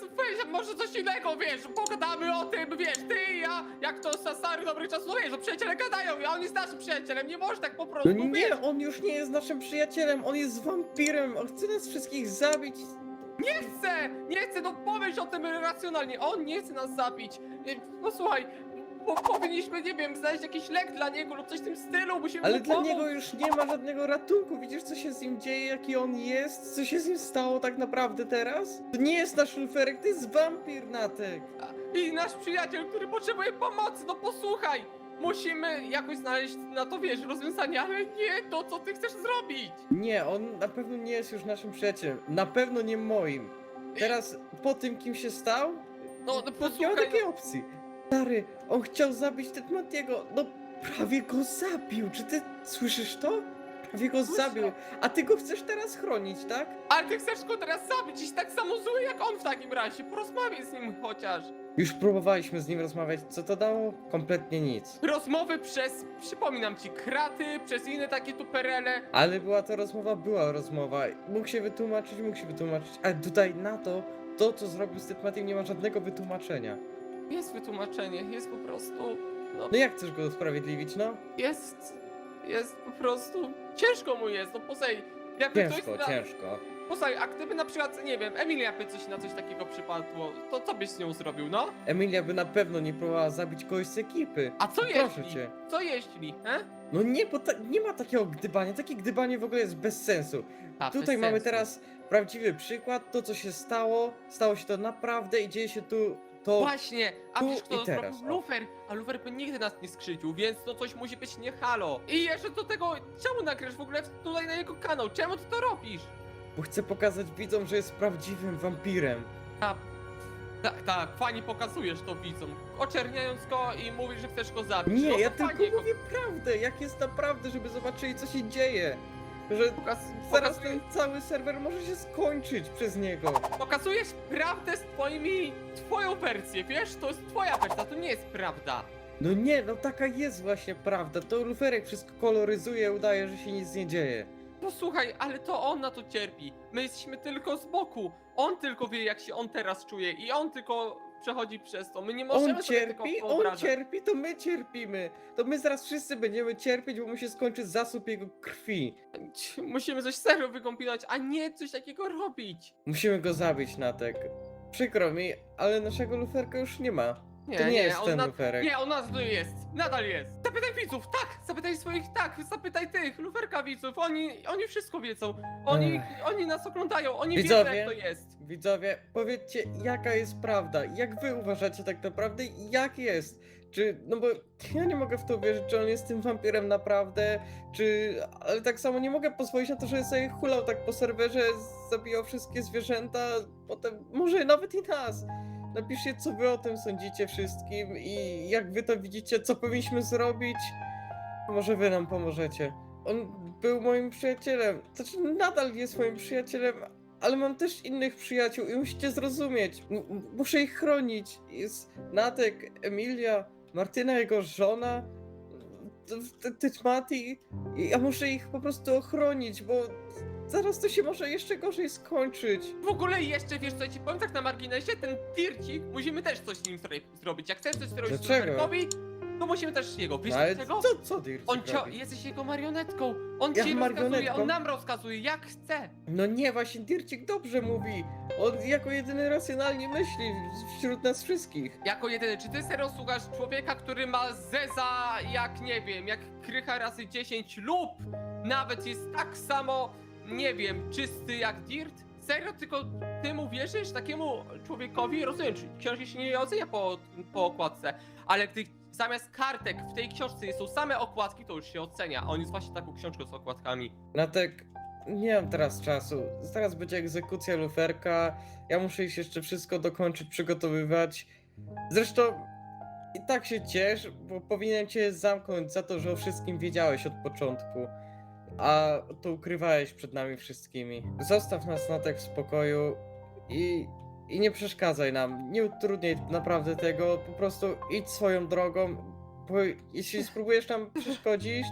weź, może coś innego, wiesz, pogadamy o tym, wiesz, ty i ja, jak to za starych dobrych czasów, no wiesz, no przyjaciele gadają, a on jest naszym przyjacielem, nie może tak po prostu, No wiesz. nie, on już nie jest naszym przyjacielem, on jest wampirem, on chce nas wszystkich zabić. Nie chcę, nie chcę, no pomyśl o tym racjonalnie, on nie chce nas zabić. Nie, No słuchaj, po, powinniśmy, nie wiem, znaleźć jakiś lek dla niego lub coś w tym stylu, musimy Ale mu dla pomóc. niego już nie ma żadnego ratunku. Widzisz, co się z nim dzieje, jaki on jest? Co się z nim stało tak naprawdę teraz? To nie jest nasz luferek, to jest wampir, Natek. I nasz przyjaciel, który potrzebuje pomocy, no posłuchaj! Musimy jakoś znaleźć na to, wiesz, rozwiązanie, ale nie to, co ty chcesz zrobić! Nie, on na pewno nie jest już naszym przyjacielem. Na pewno nie moim. Teraz, po tym, kim się stał, No, no nie ma posłuchaj, takiej no, opcji. Stary, on chciał zabić Tetmatiego. No, prawie go zabił. Czy ty słyszysz to? Prawie go Słyszę. zabił. A ty go chcesz teraz chronić, tak? ale ty chcesz go teraz zabić i tak samo zły jak on w takim razie, porozmawiaj z nim chociaż. Już próbowaliśmy z nim rozmawiać. Co to dało? Kompletnie nic. Rozmowy przez, przypominam ci, kraty, przez inne takie tu perele. Ale była to rozmowa, była rozmowa. Mógł się wytłumaczyć, mógł się wytłumaczyć. Ale tutaj na to, to co zrobił z Tetmatiem nie ma żadnego wytłumaczenia. Jest wytłumaczenie, jest po prostu, no, No jak chcesz go usprawiedliwić, no? jest, jest po prostu, ciężko mu jest, no posej, jakby Ciężko, ktoś... na- ciężko. Posłuchaj, a gdyby na przykład, nie wiem, Emilia by coś na coś takiego przypadło, to co byś z nią zrobił, no? Emilia by na pewno nie próbowała zabić kogoś z ekipy. A co Proszę jeśli? cię. Co jeśli, he? No nie, bo ta, nie ma takiego gdybania. Takie gdybanie w ogóle jest bez sensu. A, Tutaj bez mamy sensu. teraz prawdziwy przykład. To, co się stało, stało się to naprawdę i dzieje się tu to. Właśnie, a tu wiesz kto to teraz, zrobił? o. Lufer, a Lufer by nigdy nas nie skrzycił, więc to coś musi być nie halo. I jeszcze do tego, czemu nagrasz w ogóle tutaj na jego kanał? Czemu ty to robisz? Bo chcę pokazać widzom, że jest prawdziwym wampirem. Tak, tak, fajnie pokazujesz to widzom, oczerniając go i mówisz, że chcesz go zabić. Nie, no to ja fajnie tylko go mówię prawdę, jak jest naprawdę, żeby zobaczyli, co się dzieje. Że zaraz ten cały serwer może się skończyć przez niego. Pokazujesz prawdę z twoimi, twoją wersję, wiesz? To jest twoja wersja, to nie jest prawda. No nie, no taka jest właśnie prawda. To luferek wszystko koloryzuje, udaje, że się nic nie dzieje. No słuchaj, ale to on na to cierpi. My jesteśmy tylko z boku. On tylko wie, jak się on teraz czuje i on tylko przechodzi przez to. My nie możemy On sobie tego cierpi, on wyobrażać. cierpi, to my cierpimy. To my zaraz wszyscy będziemy cierpieć, bo mu się skończy zasób jego krwi. Musimy coś serio wykombinować, a nie coś takiego robić. Musimy go zabić, Natek. Przykro mi, ale naszego luferka już nie ma. Nie, To nie jest on ten na- luferek. Nie, on nadal jest, nadal jest. Zapytaj widzów, tak, zapytaj swoich, tak, zapytaj tych, luferka widzów, oni, oni wszystko wiedzą. Oni, oni nas oglądają, oni wiedzą Widzowie? jak to jest. Widzowie, powiedzcie, jaka jest prawda? Jak wy uważacie tak naprawdę? Jak jest? Czy, no bo ja nie mogę w to wierzyć, czy on jest tym wampirem naprawdę, czy... Ale tak samo nie mogę pozwolić na to, że sobie hulał tak po serwerze, zabijał wszystkie zwierzęta, potem może nawet i nas. Napiszcie, co wy o tym sądzicie wszystkim i jak wy to widzicie, co powinniśmy zrobić. Może wy nam pomożecie. On był moim przyjacielem, znaczy nadal jest moim przyjacielem, ale mam też innych przyjaciół i musicie zrozumieć. M- muszę ich chronić. Jest Natek, Emilia, Martyna, jego żona, t- t- Tytmati. I ja muszę ich po prostu ochronić, bo zaraz to się może jeszcze gorzej skończyć. W ogóle jeszcze, wiesz co, ja ci powiem tak na marginesie, ten Dircik, musimy też coś z nim zro- zrobić. Jak chcesz coś zrobić z Dlaczego? To musimy też jego. Wiesz No ale dlaczego? co, co Dircik On cio- robi? jesteś jego marionetką. On Jak ci rozkazuje, marionetką? on nam rozkazuje, jak chce. No nie, właśnie Dircik dobrze mówi. On jako jedyny racjonalnie myśli wśród nas wszystkich. Jako jedyny, czy ty serio słuchasz człowieka, który ma zeza jak, nie wiem, jak krycha razy 10 lub nawet jest tak samo, nie wiem, czysty jak Dirt? Serio, tylko ty mu wierzysz takiemu człowiekowi? Rozumiem, czy książki się nie ocenia po, po okładce, ale gdy zamiast kartek w tej książce są same okładki, to już się ocenia. A on jest właśnie taką książką z okładkami. Natek, nie mam teraz czasu. Zaraz będzie egzekucja luferka. Ja muszę iść jeszcze wszystko dokończyć, przygotowywać. Zresztą i tak się ciesz, bo powinienem cię zamknąć za to, że o wszystkim wiedziałeś od początku. A to ukrywałeś przed nami wszystkimi. Zostaw nas Natek w spokoju i, i nie przeszkadzaj nam. Nie utrudniaj naprawdę tego. Po prostu idź swoją drogą, bo jeśli spróbujesz nam przeszkodzić,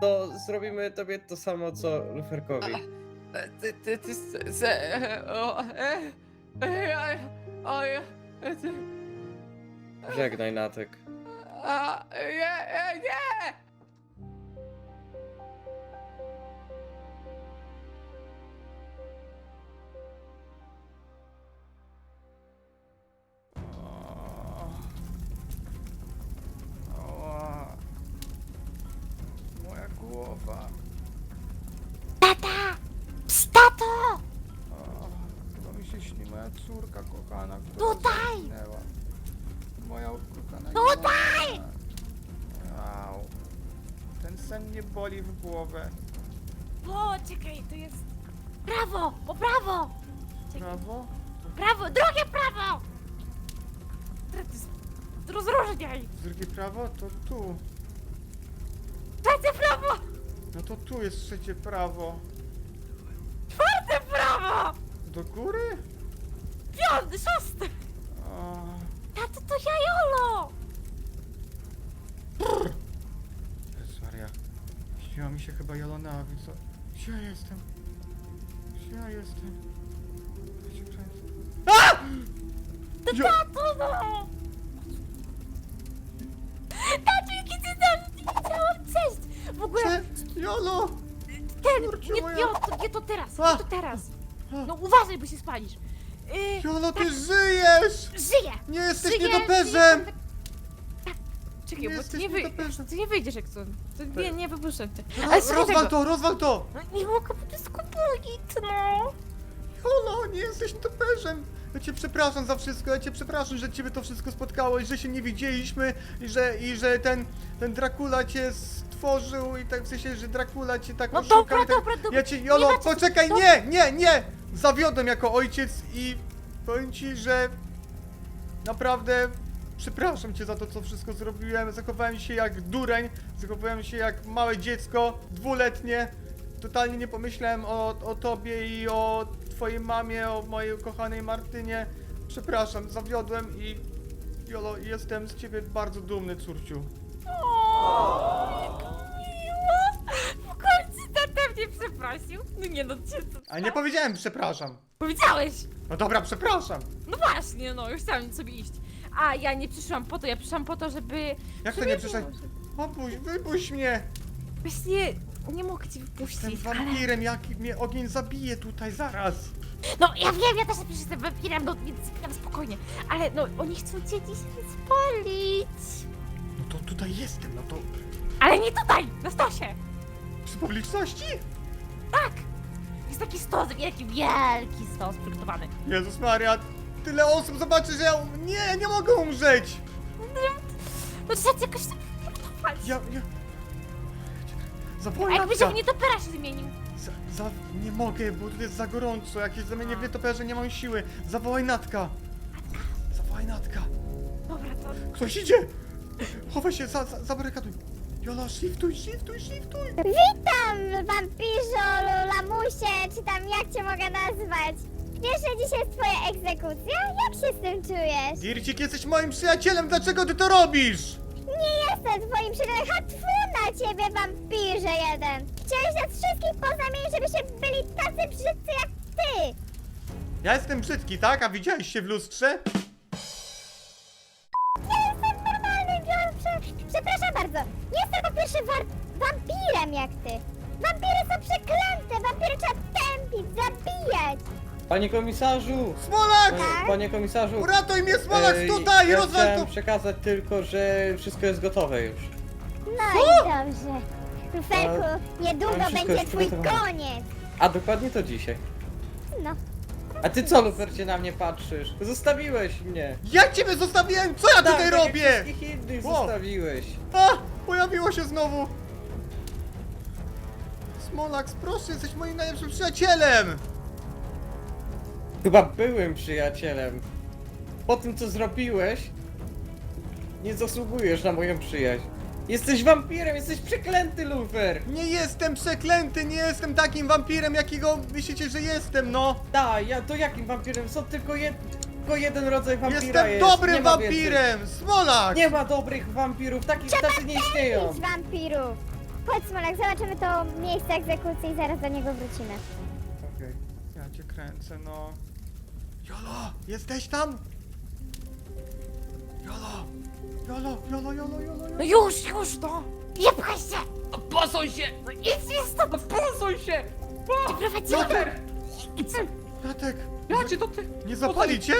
to zrobimy tobie to samo co Luferkowi. Ty, ty, ty, se, se, o, e, e, ty, Żegnaj, Natek. a, nie, nie! Córka kochana, która Tutaj! zaginęła. Moja ukochana Tutaj! Jolana. Au. Ten sen nie boli w głowę. O, czekaj, to jest... Prawo! Po prawo! Prawo? Prawo! Drugie prawo! Teraz Rozróżniaj! Drugie prawo? To tu. Trzecie prawo! No to tu jest trzecie prawo. Czwarte prawo! Do góry? Piąty, szósty! O, Tato, to ja Jolo! Jezus Maria. Śniła mi się chyba Jolona, więc co? Gdzie ja jestem? Gdzie ja jestem? Się kręcę. A! To Jo- tato, no! Tato, jaki ty tam... Chciałam przejść! W ogóle... Cześć, Jolo! Ten, Kurczę nie, moja. to, nie to teraz, A. nie to teraz. A. No uważaj, bo się spalisz. Yy, Jolo, ty żyjesz! żyję! Nie jesteś żyję, nietoperzem! żyję, tak, Czekaj, Nie bo jesteś ty nie, wy, nietoperzem. ty nie wyjdziesz jak co. To nie, nie wypuszczę cię. Ro- Ale słuchaj rozwal tego. to, rozwal to! No, nie mogę, bo to jest no. Jolo, nie jesteś nietoperzem! Ja cię przepraszam za wszystko, ja cię przepraszam, że ciebie to wszystko spotkało i że się nie widzieliśmy i że, i że ten, ten Dracula cię stworzył i tak w sensie, że Dracula cię tak No oszukał dobra, i tak... dobra, dobra. Ja cię, Jolo, ma co- poczekaj, nie, nie, nie! Zawiodłem jako ojciec i powiem ci, że naprawdę przepraszam cię za to, co wszystko zrobiłem. Zachowałem się jak dureń, zachowałem się jak małe dziecko, dwuletnie. Totalnie nie pomyślałem o, o tobie i o twojej mamie, o mojej ukochanej Martynie. Przepraszam, zawiodłem i Jolo, jestem z ciebie bardzo dumny, córciu. O, jak miło. W końcu tata mnie przeprosił. No nie no, cię to... A nie powiedziałem przepraszam. Powiedziałeś. No dobra, przepraszam. No właśnie, no już chciałam sobie iść. A ja nie przyszłam po to, ja przyszłam po to, żeby... Jak to żeby nie przyszedł? Opuść, wypuść mnie! Właśnie nie mogę ci Jestem wypuścić, ale... wampirem, jaki mnie ogień zabije tutaj zaraz. No ja wiem, ja też przecież jestem wampirem, no więc tam spokojnie. Ale no oni chcą cię dzisiaj spalić. No to tutaj jestem, no to Ale nie tutaj, na stosie. przy publiczności? Tak. Jest taki stos, wielki, wielki stos przygotowany. Jezus Maria, tyle osób zobaczy, że ja nie, nie mogę umrzeć. No trzeba cię jakoś tam przygotować. Ja, ja... A Zawołaj jakby się w nietopera się zmienił. Za, za, nie mogę, bo tu jest za gorąco. Jak się zamienię w nietoperze, nie mam siły. Zawołaj Natka. Zawołaj Natka. Dobra, to... Ktoś idzie. Chowaj się, za, za, zabarykaduj. Jola, shiftuj, shiftuj, shiftuj. Witam, wampirzo, lamusie, czy tam jak cię mogę nazwać? Wiesz, że dzisiaj jest twoja egzekucja? Jak się z tym czujesz? Dircik, jesteś moim przyjacielem, dlaczego ty to robisz? Nie jestem twoim przyjacielem, hatfu na ciebie, wampirze jeden! Chciałeś nas wszystkich pozamienić, żebyśmy byli tacy brzydcy jak ty! Ja jestem brzydki, tak? A widziałeś się w lustrze? Ja jestem normalnym wiolprze... Przepraszam bardzo, nie jestem po pierwsze war... wampirem jak ty! Wampiry są przeklęte, wampiry trzeba tępić, zabijać! Panie komisarzu! Smolak! Panie, panie komisarzu! Uratuj mnie, Smolak, e, tutaj! ja rozwal chciałem to! przekazać tylko, że wszystko jest gotowe już. No i dobrze. Luferku, A- niedługo wszystko będzie jest twój przygotowane. koniec! A dokładnie to dzisiaj. No. A ty co, Lufercie, na mnie patrzysz? Zostawiłeś mnie! Ja ciebie zostawiłem, co ja tutaj Tak, tak jak robię? wszystkich innych Wow. zostawiłeś. A! Pojawiło się znowu! Smolak, proszę, jesteś moim najlepszym przyjacielem! Chyba byłym przyjacielem. Po tym, co zrobiłeś, nie zasługujesz na moją przyjaźń. Jesteś wampirem, jesteś przeklęty, Lufer! Nie jestem przeklęty, nie jestem takim wampirem, jakiego myślicie, że jestem, no! Da, ja to jakim wampirem? Są tylko, jed, tylko jeden rodzaj wampira Jestem jest. nie dobrym ma więcej. wampirem! Smolak! Nie ma dobrych wampirów, takich tacy nie istnieją. Idź, wampiru! Chodź, Smolak, zobaczymy to miejsce egzekucji i zaraz do niego wrócimy. Okej, ja cię kręcę, no. Jolo, jesteś tam? Jolo! Jolo, jolo, jolo, jolo, No jolo. już, już, no! Nie pchaj się! No, Posuń się! No idź nie stąd! No posuń się! Po! Prowadziła Super! Natek, Ja cię to ty... nie zapalicie?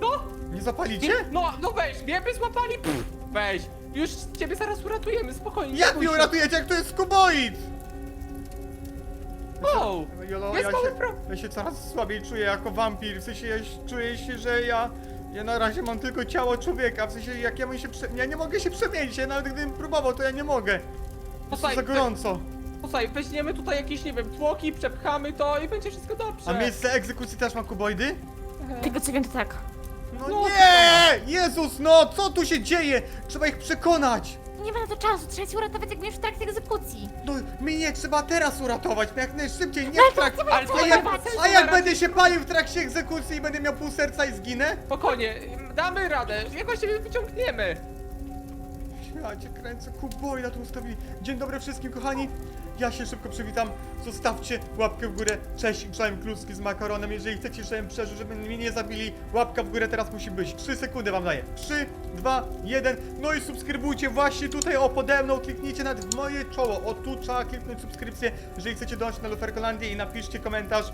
No! Nie zapalicie? Nie, no, no weź, mnie by złapali! Pff, weź! Już ciebie zaraz uratujemy, spokojnie. nie Jak mnie uratujecie, jak to jest kuboid? Wow! Jolo, Jest ja mały się, pro- ja się coraz słabiej czuję jako wampir. W sensie ja się- czuję się, że ja. Ja na razie mam tylko ciało człowieka. W sensie jak ja bym się prze... Ja nie mogę się przemienić. Ja nawet gdybym próbował, to ja nie mogę. Jest Posłuchaj, za gorąco. Posłuchaj, weźmiemy tutaj jakieś, nie wiem, tłoki, przepchamy to i będzie wszystko dobrze. A miejsce egzekucji też ma kuboidy? Tego co wiem to tak. No No, nie! Jezus, no co tu się dzieje? Trzeba ich przekonać. Nie ma na to czasu, trzeba cię uratować jak będziesz w trakcie egzekucji. No mnie trzeba teraz uratować, no jak najszybciej, nie Ale w to trakcie. Ale to A jak, a jak będę się palił w trakcie egzekucji i będę miał pół serca i zginę? Spokojnie, damy radę, jakoś się wyciągniemy. Ja cię kręcę, kuboida tu ustawili. Dzień dobry wszystkim, kochani. Ja się szybko przywitam. Zostawcie łapkę w górę. Cześć, grzałem kluski z makaronem. Jeżeli chcecie, żebym przeżył, żeby mnie nie zabili, łapka w górę teraz musi być. 3 sekundy wam daję. 3, 2, 1. No i subskrybujcie właśnie tutaj, o pode mną. Kliknijcie w moje czoło. O tu trzeba kliknąć subskrypcję, jeżeli chcecie dołączyć na Luferkolandię i napiszcie komentarz.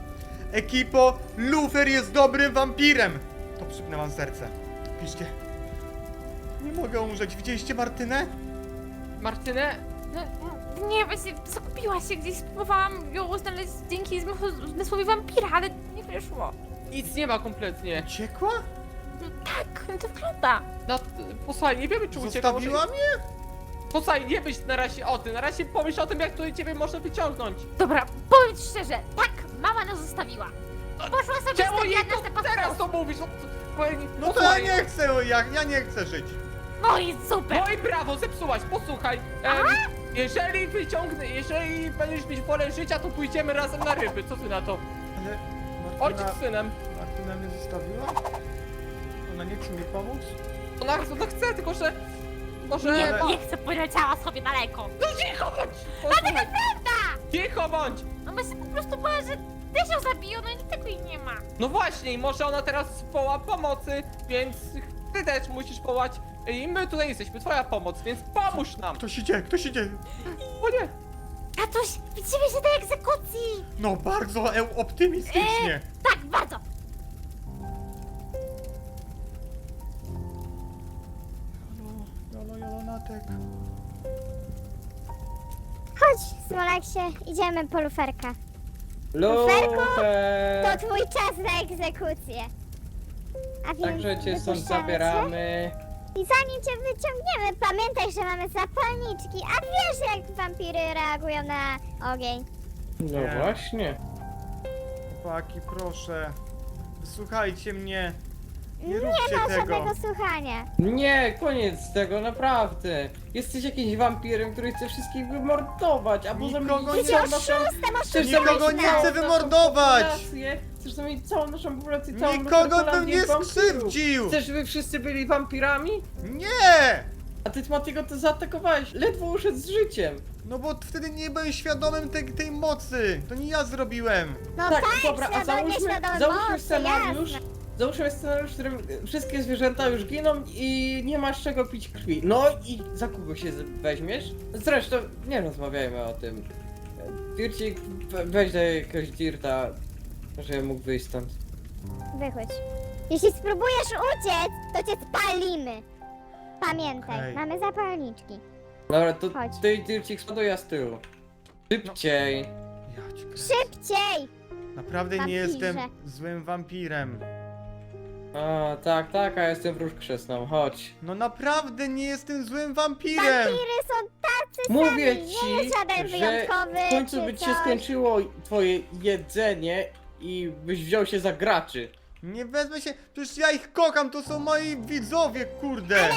Ekipo, Lufer jest dobrym wampirem. To przypnę wam serce. Piszcie. Nie mogę umrzeć. Widzieliście Martynę? Martynę, No, nie, właśnie zakupiła się gdzieś, próbowałam ją znaleźć dzięki zmysł- zmysłowi wampira, ale nie wyszło. nic nie ma kompletnie. Uciekła? No tak, no to wygląda. No, posłuchaj, nie wiemy czy uciekła. może- Zostawiła mnie? Posłuchaj, nie myśl na razie o tym, na razie pomyśl o tym, jak tutaj ciebie można wyciągnąć. Dobra, powiem ci szczerze, tak, mama nas zostawiła. Poszła sobie Czemu jej to na teraz to mówisz? No, to- No to ja posłuchaj, nie chcę, ja, ja nie chcę żyć. No i super. No i brawo, zepsułaś, posłuchaj. Em, jeżeli wyciągnę, jeżeli będziesz mieć wolę życia, to pójdziemy razem na ryby, co ty na to? Ale Ojciec Martyna, z synem. Martyna mnie zostawiła? Ona nie chce mi pomóc? Ona, ona chce, tylko że... Może... Nie, Ale- nie chcę, poleciała sobie daleko. No cicho bądź! Posłuchaj. Prawda! Cicho bądź! No my się po prostu bała, że też ją zabiją, no i tego jej nie ma. No właśnie, i może ona teraz woła pomocy, więc ty też musisz wołać. I my tutaj jesteśmy, twoja pomoc, więc pomóż nam! Ktoś idzie, ktoś idzie. O nie! Tatuś, widzimy się do egzekucji. No bardzo e optymistycznie. Tak, bardzo. Jolo, jolo, jolo, natek. Chodź, Smolaksie, idziemy po luferka. To Lufer! twój czas na egzekucję. A więc Także cię stąd wypuszczamy zabieramy. I zanim cię wyciągniemy, pamiętaj, że mamy zapalniczki. A wiesz, jak wampiry reagują na ogień. No Nie. właśnie. Chłopaki, proszę. Słuchajcie mnie. Nie Nie róbcie ma tego. żadnego słuchania. Nie, koniec tego, naprawdę. Jesteś jakimś wampirem, który chce wszystkich wymordować, a poza Nikogo nie- naszą... oszustem Chcesz Nikogo nie chcę wymordować! populację, Chcesz zamienić całą naszą populację, całą Nikogo bym nie w wampirów. skrzywdził! Chcesz, żeby wszyscy byli wampirami? Nie! A ty Matiego to zaatakowałeś, ledwo uszedł z życiem. No bo wtedy nie byłem świadomym tej, tej mocy. To nie ja zrobiłem. No tak, tak, dobra, a załóżmy, załóżmy mocy, scenariusz, jasne. załóżmy scenariusz, w którym wszystkie zwierzęta już giną i nie masz czego pić krwi. No i za kogo się z- weźmiesz? Zresztą nie rozmawiajmy o tym. Dircik, we- weź do jakiegoś dirta, żeby mógł wyjść stąd. Wychodź. Jeśli spróbujesz uciec, to cię spalimy. Pamiętaj, Okej. mamy zapalniczki. Dobra, to Chodź. ty Dircik spaduj, ja z tyłu. Szybciej. Ja cię kręcę. Szybciej! Naprawdę nie Wampirze. jestem złym wampirem. A, tak, tak, a ja jestem wróż krzesną, chodź. No naprawdę nie jestem złym wampirem. Wampiry są tacy Mówię sami. ci, nie jest żaden że wyjątkowy, w końcu czy by ci się coś. skończyło twoje jedzenie i byś wziął się za graczy. Nie wezmę się, przecież ja ich kocham, to są moi widzowie, kurde.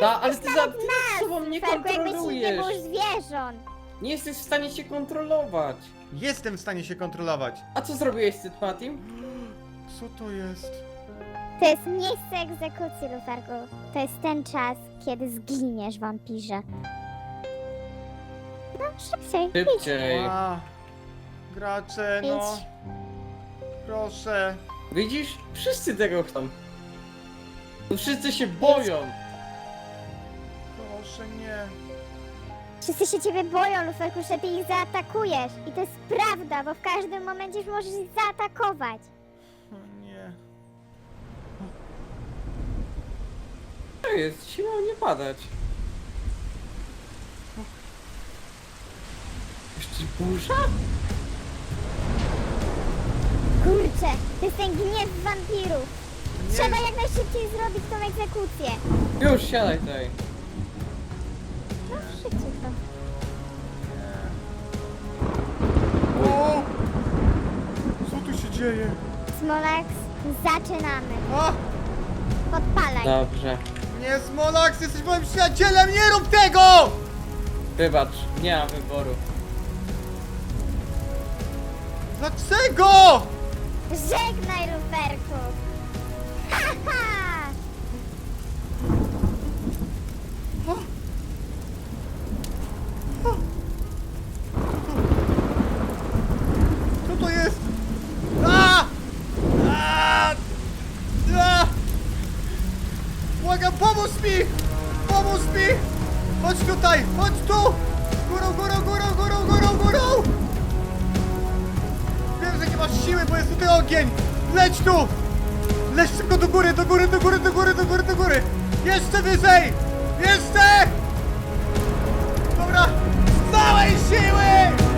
Da, ale ty, za, ty nad sobą nie Ferku, jakbyś nie kontrolujesz. był zwierząt. Nie jesteś w stanie się kontrolować. Jestem w stanie się kontrolować. A co zrobiłeś z Tytmatim? Co to jest? To jest miejsce egzekucji, Luferku. To jest ten czas, kiedy zginiesz, wampirze. No, szybciej, idź. Szybciej. A, gracze, no. Idź. Proszę. Widzisz? Wszyscy tego chcą. Tu wszyscy się boją. Proszę nie. Wszyscy się ciebie boją, Luferku, że ty ich zaatakujesz. I to jest prawda, bo w każdym momencie możesz ich zaatakować. O nie. To jest, siła nie padać. Jeszcze burza? Kurczę, to jest ten gniew wampirów. Trzeba jak najszybciej zrobić tą egzekucję. Już siadaj tutaj. No szybciej to. O! Co tu się dzieje? Smolax, zaczynamy. A! Podpalaj. Dobrze. Nie, Smolax, jesteś moim przyjacielem, nie rób tego! Wybacz, nie ma wyboru. Dlaczego? Żegnaj, Luferku. Ha, ha! Co to jest? A! A! A! Pomóż mi! Pomóż mi! Chodź tutaj, chodź tu! Górą, górą, górą, górą, górą, górą! że nie masz siły, bo jest tutaj ogień! Leć tu! Leć tylko do góry, do góry, do góry, do góry, do góry, do góry! Jeszcze wyżej! Jeszcze! Dobra! Z całej siły!